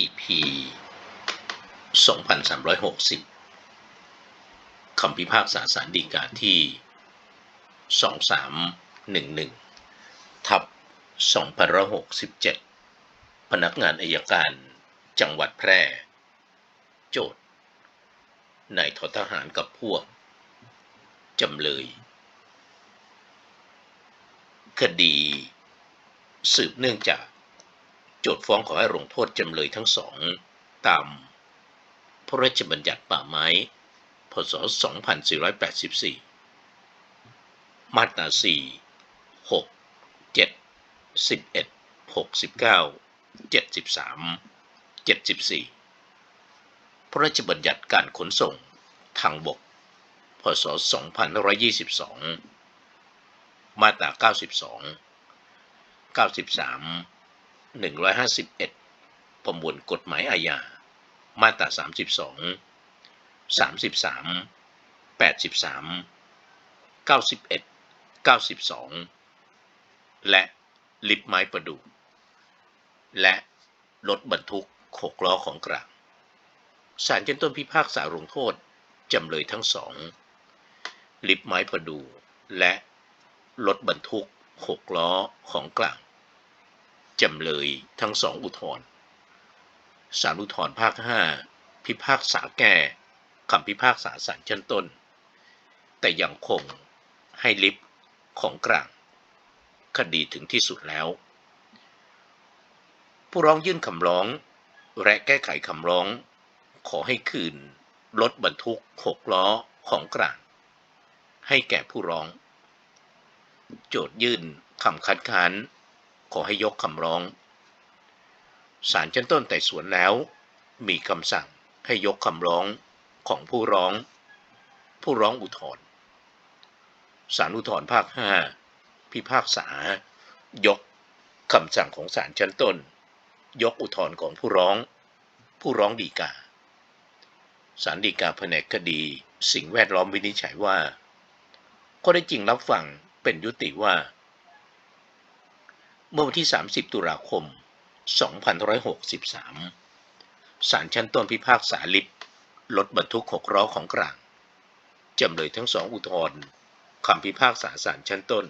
EP 2360 คำพิพากษาสารดีกาที่ 2311 ทับ2567 พนักงานอายการจังหวัดแพร่ โจทย์นายททหารกับพวก จำเลย คดี สืบเนื่องจาก โจทฟ้องขอให้ลงโทษจำเลยทั้งสอง ตาม พระราชบัญญัติป่าไม้ พศ 2484 มาตรา 4 6 7 11 69 73 74 พระราชบัญญัติการขนส่งทางบก พศ 2522 มาตรา 92 93 151 ประมวลกฎหมายอาญา มาตรา 32 33 83 91 92 และลิฟต์ไม้ประดู่และรถบรรทุกหกล้อของกลาง ศาลชั้นต้นพิพากษาลงโทษ จำเลยทั้งสอง ลิฟต์ไม้ประดู่และรถบรรทุกหกล้อของกลาง จำเลยทั้งสองอุทธรณ์ศาลอุทธรณ์ภาค 5 พิพากษาแก้คำพิพากษาศาลชั้นต้น แต่ยังคงให้ลิฟต์ของกลาง คดีถึงที่สุดแล้ว ผู้ร้องยื่นคำร้อง และแก้ไขคำร้อง ขอให้คืนรถบรรทุกหกล้อของกลาง ให้แก่ผู้ร้อง โจทยื่นคำคัดค้าน ขอให้ยกคำร้องศาลชั้นต้นไต่สวนแล้ว มีคำสั่งให้ยกคำร้องของผู้ร้อง ผู้ร้องอุทธรณ์ศาลอุทธรณ์ภาค 5 พิพากษา ยกคำสั่งของศาลชั้นต้น ยกอุทธรณ์ของผู้ร้อง ผู้ร้องฎีกาศาลฎีกาแผนกคดี สิ่งแวดล้อมวินิจฉัยว่าข้อได้จริงรับฟังเป็นยุติว่า เมื่อวันที่ 30 ตุลาคม 2563 ศาลชั้นต้นพิพากษาลิฟต์รถบรรทุกหกล้อของกลาง จำเลยทั้งสองอุทธรณ์คำพิพากษาศาลชั้นต้น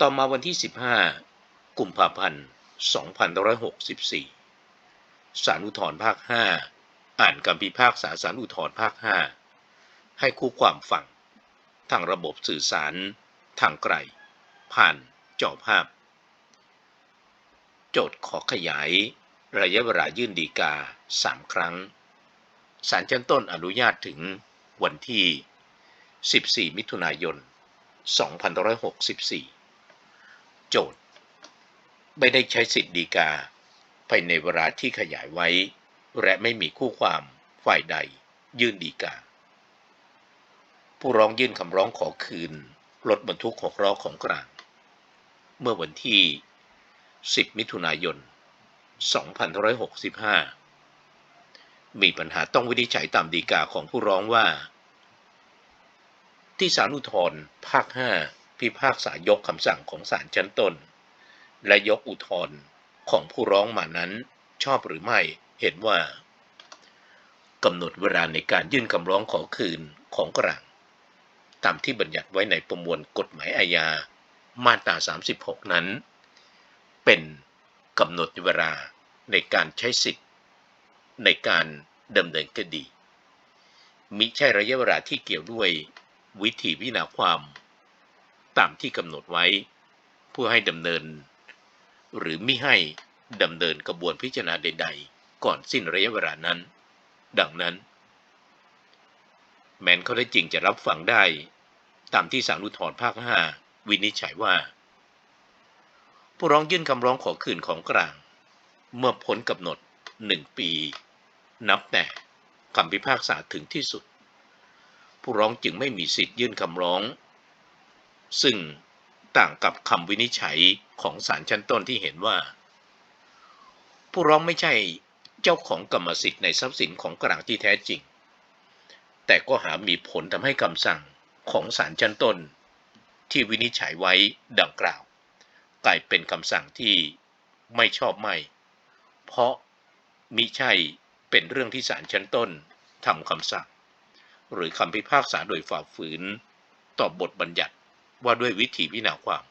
ต่อมาวันที่ 15 กุมภาพันธ์ 2564 ศาลอุทธรณ์ภาค 5 อ่านคำพิพากษาศาลอุทธรณ์ภาค 5 ให้คู่ความฟังทางระบบสื่อสาร ทางไกล ผ่าน จอภาพ โจทย์ขอขยาย ระยะเวลายื่นดีกา 3 ครั้งศาลชั้นต้นอนุญาตถึงวันที่ 14 มิถุนายน 2564 โจทย์ ไม่ได้ใช้สิทธิดีกาไปในเวลาที่ขยายไว้ และไม่มีคู่ความฝ่ายใดยื่นดีกา ผู้ร้องยื่นคำร้องขอคืน รถบรรทุกหกล้อของกลาง เมื่อวันที่ 10 มิถุนายน 2565 มีปัญหาต้องวินิจฉัยตามดีกาของผู้ร้องว่า ที่ศาลอุทธร์ภาค 5 พิพากษายกคำสั่งของศาลชั้นต้น และยกอุทธรณ์ของผู้ร้องมานั้นชอบหรือไม่เห็นว่ากำหนดเวลาในการยื่นคำร้องขอคืนของกลางตามที่บัญญัติไว้ในประมวลกฎหมายอาญา มาตรา 36 นั้น เป็นกำหนดเวลาในการใช้สิทธิ์ ในการดำเนินคดี มิใช่ระยะเวลาที่เกี่ยวด้วยวิธีพิจารณาความตามที่กำหนดไว้เพื่อให้ดำเนิน หรือมิให้ดำเนินกระบวนพิจารณาใด ๆ ก่อนสิ้นระยะเวลานั้น ดังนั้น แม้นเขาได้จริงจะรับฟังได้ ตามที่ศาลอุทธรภาค 5 วินิจฉัยว่า ผู้ร้องยื่นคำร้องขอคืนของกลาง เมื่อพ้นกำหนด1ปี นับแต่คำพิพากษาถึงที่สุด ผู้ร้องจึงไม่มีสิทธิ์ยื่นคำร้อง ซึ่งต่างกับคำวินิจฉัยของศาลชั้นต้นที่เห็นว่า ผู้ร้องไม่ใช่เจ้าของกรรมสิทธิ์ในทรัพย์สินของกลางที่แท้จริง แต่ก็หามีผลทำให้คำสั่งของศาลชั้นต้น ที่วินิจฉัยไว้ดังกล่าว กลายเป็นคำสั่งที่ไม่ชอบไม่ เพราะมิใช่เป็นเรื่องที่ศาลชั้นต้นทำคำสั่ง หรือคำพิพากษาโดยฝ่าฝืนต่อบทบัญญัติว่าด้วยวิธีพิจารณาความ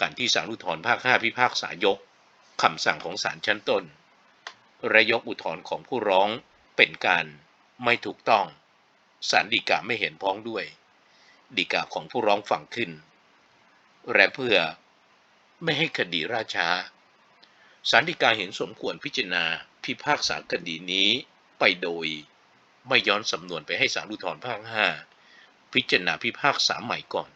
การที่ศาลอุทธรภาค 5 พิพากษายกคำสั่งของศาลชั้นต้นและยกอุทธรของผู้ร้องเป็นการไม่ถูกต้องศาลฎีกาไม่เห็นพ้องด้วย ฎีกาของผู้ร้องฟังขึ้น และเพื่อไม่ให้คดีราช้าศาลฎีกาเห็นสมควรพิจารณาพิพากษาคดีนี้ไปโดย ไม่ย้อนสำนวนไปให้ศาลอุทธรภาค5พิจารณาพิพากษาใหม่ก่อน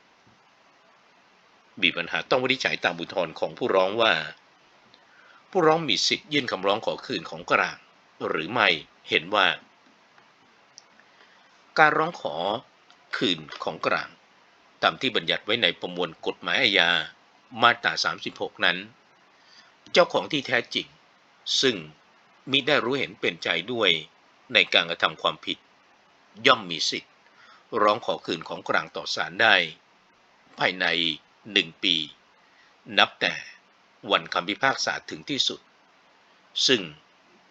มีปัญหาต้องวินิจฉัยตามอุทธรของผู้ร้องว่า ผู้ร้องมีสิทธิ์ยื่นคำร้องขอคืนของกลางหรือไม่เห็นว่า การร้องขอ คืนของกลาง ตามที่บัญญัติไว้ในประมวลกฎหมายอาญามาตรา 36 นั้น เจ้าของที่แท้จริง ซึ่งมิได้รู้เห็นเป็นใจด้วยในการกระทำความผิด ย่อมมีสิทธิ์ ร้องขอคืนของกลางต่อศาลได้ ภายในหนึ่งปี นับแต่วันคำพิพากษาถึงที่สุด ซึ่ง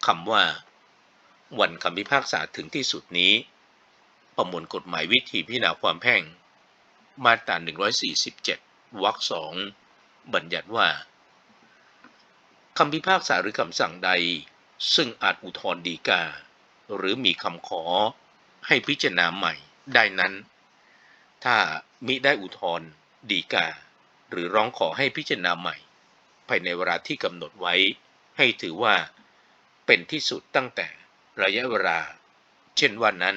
คำว่า วันคำพิพากษาถึงที่สุดนี้ ประมวลกฎหมายวิธีพิจารณาความแพ่ง มาตรา 147 วรรคสองบัญญัติว่าคำพิพากษาหรือคำสั่งใด ซึ่งอาจอุทธรณ์ฎีกา หรือมีคำขอให้พิจารณาใหม่ได้นั้น ถ้ามิได้อุทธรณ์ฎีกา หรือร้องขอให้พิจารณาใหม่ ภายในเวลาที่กำหนดไว้ ให้ถือว่าเป็นที่สุดตั้งแต่ระยะเวลา เช่นวันนั้น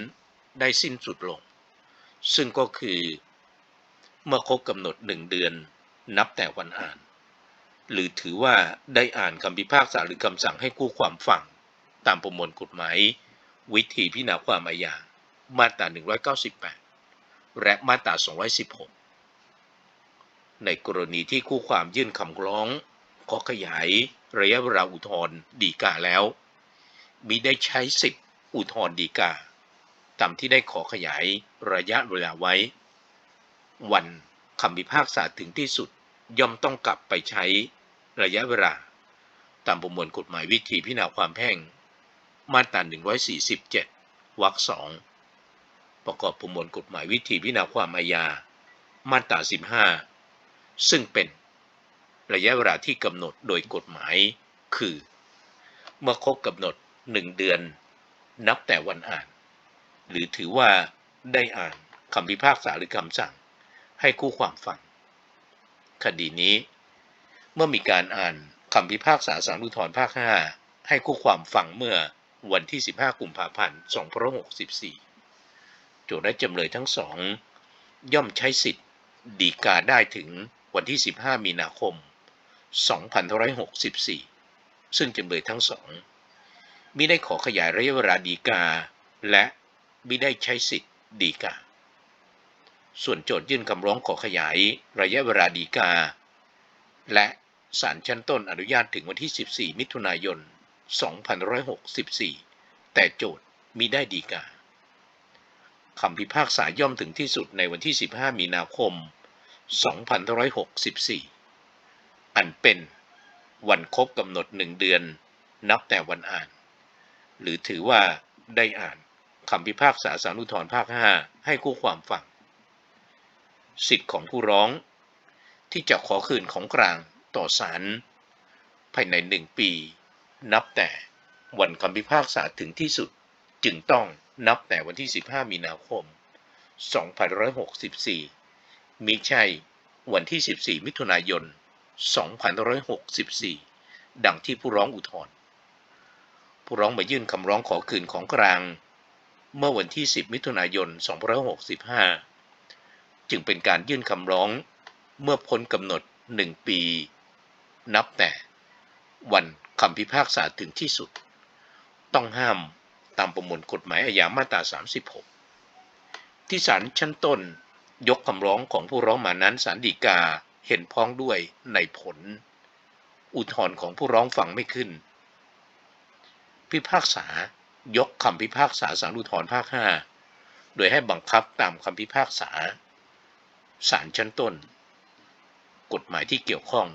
ได้สิ้นสุดลง ซึ่งก็คือเมื่อครบกำหนดหนึ่งเดือนนับแต่วันอ่าน หรือถือว่าได้อ่านคำพิพากษาหรือคำสั่งให้คู่ความฟัง ตามประมวลกฎหมาย วิธีพิจารณาความอาญามาตรา 198 และมาตรา 216 ในกรณีที่คู่ความยื่นคำร้อง ขอขยายระยะเวลาอุทธรณ์ดีกาแล้วมิได้ใช้สิทธิอุทธรณ์ดีกา ตามที่ได้ขอขยายระยะเวลาไว้ วันคำพิพากษาถึงที่สุดย่อมต้องกลับไปใช้ระยะเวลา ตามประมวลกฎหมายวิธีพิจารณาความแพ่ง มาตรา 147 วรรคสองประกอบประมวลกฎหมายวิธีพิจารณาความอาญา มาตรา 15 ซึ่งเป็นระยะเวลาที่กำหนดโดยกฎหมายคือ เมื่อครบกำหนด 1 เดือน นับแต่วันอ่าน หรือถือว่าได้อ่านคำพิพากษาหรือคำสั่ง ให้คู่ความฟัง คดีนี้ เมื่อมีการอ่านคำพิพากษาสารอุทธรภาค 5 ให้คู่ความฟังเมื่อวันที่ 15 กุมภาพันธ์ 2564 โจทย์และจำเลยทั้งสอง ย่อมใช้สิทธิ์ดีกาได้ถึงวันที่ 15 มีนาคม 2564 ซึ่งจำเลยทั้งสองมิได้ขอขยายระยะเวลาดีกา และ มิได้ใช้สิทธิ์ดีกา ส่วนโจทยื่นคำร้องขอขยายระยะเวลาดีกา และศาลชั้นต้นอนุญาตถึงวันที่ 14 มิถุนายน 2564 แต่โจทมีได้ดีกาคำพิพากษาย่อมถึงที่สุดในวันที่ 15 มีนาคม 2564 อันเป็นวันครบกำหนดหนึ่งเดือนนับแต่วันอ่าน หรือถือว่าได้อ่าน คำพิพากษาสารุทธรภาค 5 ให้คู่ความฟัง สิทธิ์ของผู้ร้อง ที่จะขอคืนของกลางต่อศาลภายในหนึ่งปี นับแต่วันคำพิพากษาถึงที่สุดจึงต้องนับแต่วันที่ 15 มีนาคม 2564 มิใช่วันที่ 14 มิถุนายน 2564 ดังที่ผู้ร้องอุทธรณ์ผู้ร้องมายื่นคำร้องขอคืนของกลาง เมื่อวันที่ 10 มิถุนายน 2565 จึงเป็นการยื่นคำร้องเมื่อพ้นกำหนดหนึ่งปี นับแต่วันคำพิพากษาถึงที่สุด ต้องห้ามตามประมวลกฎหมายอาญามาตรา 36 ที่ศาลชั้นต้นยกคำร้องของผู้ร้องมานั้นศาลฎีกาเห็นพ้องด้วยในผล อุทธรณ์ของผู้ร้องฟังไม่ขึ้น พิพากษา ยกคำพิพากษาสารอุทธรภาค 5 โดยให้บังคับตามคำพิพากษาศาลชั้นต้น กฎหมายที่เกี่ยวข้อง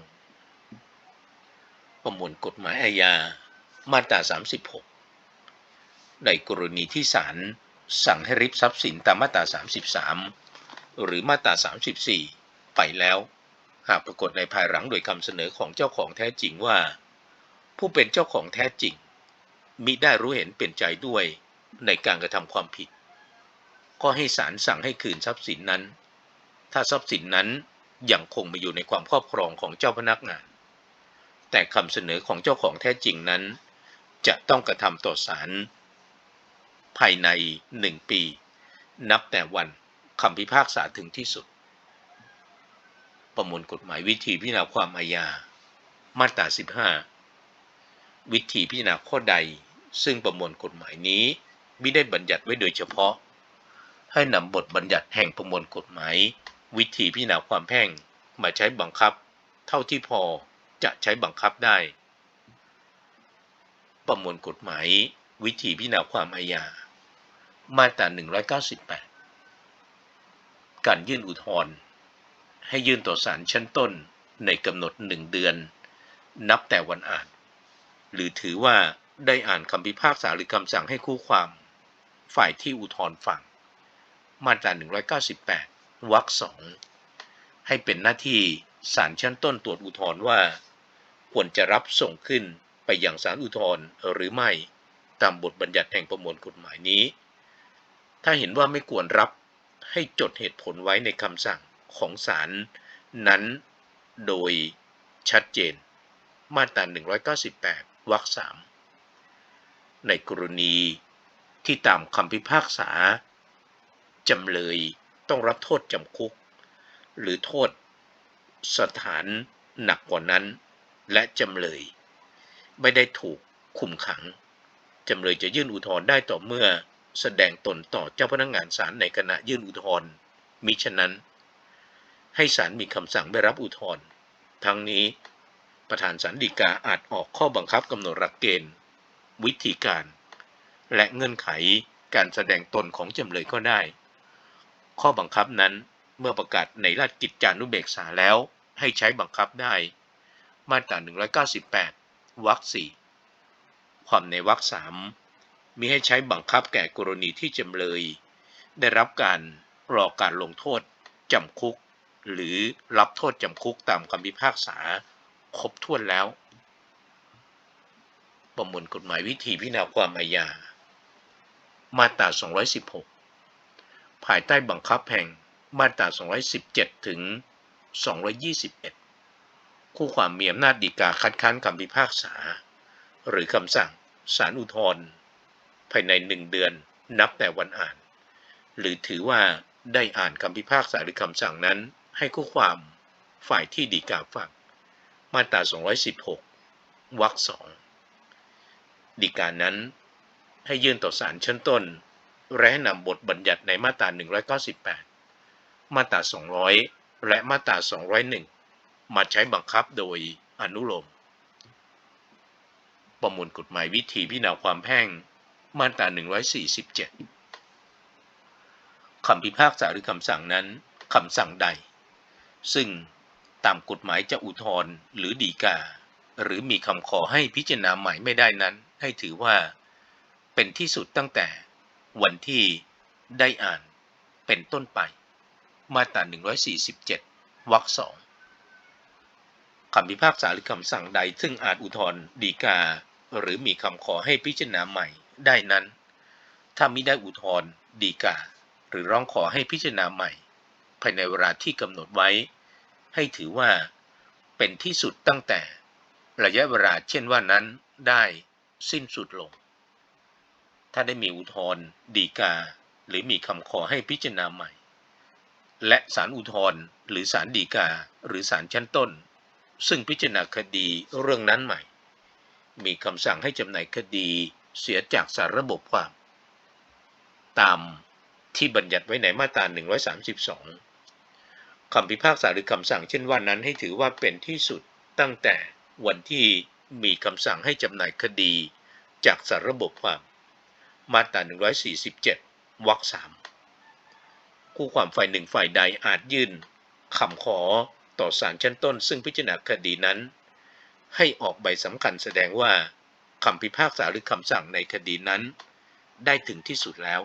ประมวลกฎหมายอาญามาตรา 36 ในกรณีที่ศาลสั่งให้ริบทรัพย์สินตามมาตรา 33 หรือมาตรา 34 ไปแล้ว หากปรากฏในภายหลังโดยคำเสนอของเจ้าของแท้จริงว่า ผู้เป็นเจ้าของแท้จริง มิได้รู้เห็นเป็นใจด้วยในการกระทำความผิด ก็ให้ศาลสั่งให้คืนทรัพย์สินนั้น ถ้าทรัพย์สินนั้นยังคงมาอยู่ในความครอบครองของเจ้าพนักงาน แต่คำเสนอของเจ้าของแท้จริงนั้น จะต้องกระทำต่อศาลภายในหนึ่งปี นับแต่วันคำพิพากษาถึงที่สุด ประมวลกฎหมายวิธีพิจารณาความอาญา มาตรา 15 วิธีพิจารณาข้อใด ซึ่งประมวลกฎหมายนี้ไม่ได้บัญญัติไว้โดยเฉพาะ ให้นำบทบัญญัติแห่งประมวลกฎหมาย วิธีพิจารณาความแพ่งมาใช้บังคับ เท่าที่พอจะใช้บังคับได้ ประมวลกฎหมายวิธีพิจารณาความอาญา มาตรา 198 การยื่นอุทธรณ์ให้ยื่นต่อศาลชั้นต้นในกำหนดหนึ่งเดือน นับแต่วันอ่าน หรือถือว่าได้อ่านคำพิพากษาหรือคำสั่งให้คู่ความฝ่ายที่อุทธรณ์ฟัง มาตรา 198 วรรคสองให้เป็นหน้าที่ศาลชั้นต้นตรวจอุทธรณ์ว่า ควรจะรับส่งขึ้นไปอยังศาลอุทธรณ์หรือไม่ตามบทบัญญัติแห่งประมวลกฎหมายนี้ ถ้าเห็นว่าไม่ควรรับให้จดเหตุผลไว้ในคำสั่งของศาลนั้นโดยชัดเจน มาตรา 198 วรรคสามในกรณีที่ตามคำพิพากษา จำเลยต้องรับโทษจำคุก หรือโทษสถานหนักกว่านั้น และจำเลย ไม่ได้ถูกคุมขัง จำเลยจะยื่นอุทธรณ์ได้ต่อเมื่อแสดงตนต่อเจ้าพนักงานศาลในขณะยื่นอุทธรณ์มิฉะนั้น ให้ศาลมีคำสั่งไม่รับอุทธรณ์ทั้งนี้ ประธานศาลฎีกาอาจออกข้อบังคับกำหนดหลักเกณฑ์ วิธีการ และเงื่อนไขการแสดงตนของจำเลยก็ได้ ข้อบังคับนั้นเมื่อประกาศในราชกิจจานุเบกษาแล้วให้ใช้บังคับได้ มาตรา 198 วรรคสี่ความในวรรคสามมีให้ใช้บังคับแก่กรณีที่จำเลย ได้รับการรอการลงโทษจำคุก หรือรับโทษจำคุกตามคำพิพากษา ครบถ้วนแล้ว ประมวลกฎหมายวิธีพิจารณาความอาญา มาตรา 216 ภายใต้บังคับแห่งมาตรา 217 ถึง 221 คู่ความมีอำนาจฎีกาคัดค้านคำพิพากษา หรือคำสั่งศาลอุทธรณ์ภายในหนึ่งเดือนนับแต่วันอ่าน หรือถือว่าได้อ่านคำพิพากษาหรือคำสั่งนั้นให้คู่ความฝ่ายที่ฎีกาฟัง มาตรา 216 วรรคสองฎีการนั้นให้ยื่นต่อศาลชั้นต้น และนำบทบัญญัติในมาตรา 198 มาตรา 200 และมาตรา 201 มาใช้บังคับโดยอนุโลม ประมวลกฎหมายวิธีพิจารณาความแพ่ง มาตรา 147 คำพิพากษาหรือคำสั่งนั้นคำสั่งใด ซึ่ง ตามกฎหมายจะอุทธรณ์หรือดีกา หรือมีคำขอให้พิจารณาใหม่ไม่ได้นั้น ให้ถือว่า เป็นที่สุดตั้งแต่ วันที่ได้อ่าน เป็นต้นไป มาตรา 147 วรรคสองคำพิพากษาหรือคำสั่งใดซึ่งอาจอุทธรณ์ดีกา หรือมีคำขอให้พิจารณาใหม่ได้นั้น ถ้ามิได้อุทธรณ์ดีกา หรือร้องขอให้พิจารณาใหม่ ภายในเวลาที่กำหนดไว้ ให้ถือว่าเป็นที่สุดตั้งแต่ระยะเวลาเช่นว่านั้นได้สิ้นสุดลง ถ้าได้มีอุทธรณ์ดีกา หรือมีคำขอให้พิจารณาใหม่ และศาลอุทธรณ์หรือศาลฎีกาหรือศาลชั้นต้น ซึ่งพิจารณาคดีเรื่องนั้นใหม่ มีคำสั่งให้จำหน่ายคดีเสียจากสารระบบความ ตามที่บัญญัติไว้ในมาตรา132 คำพิพากษาหรือคำสั่งเช่นว่านั้นให้ถือว่าเป็นที่สุดตั้งแต่วันที่มีคำสั่งให้จำหน่ายคดี จากสารระบบความ มาตรา 147 วรรคสามคู่ความฝ่ายหนึ่งฝ่ายใดอาจยื่นคำขอต่อศาลชั้นต้น ซึ่งพิจารณาคดีนั้น ให้ออกใบสำคัญแสดงว่าคำพิพากษาหรือคำสั่งในคดีนั้น ได้ถึงที่สุดแล้ว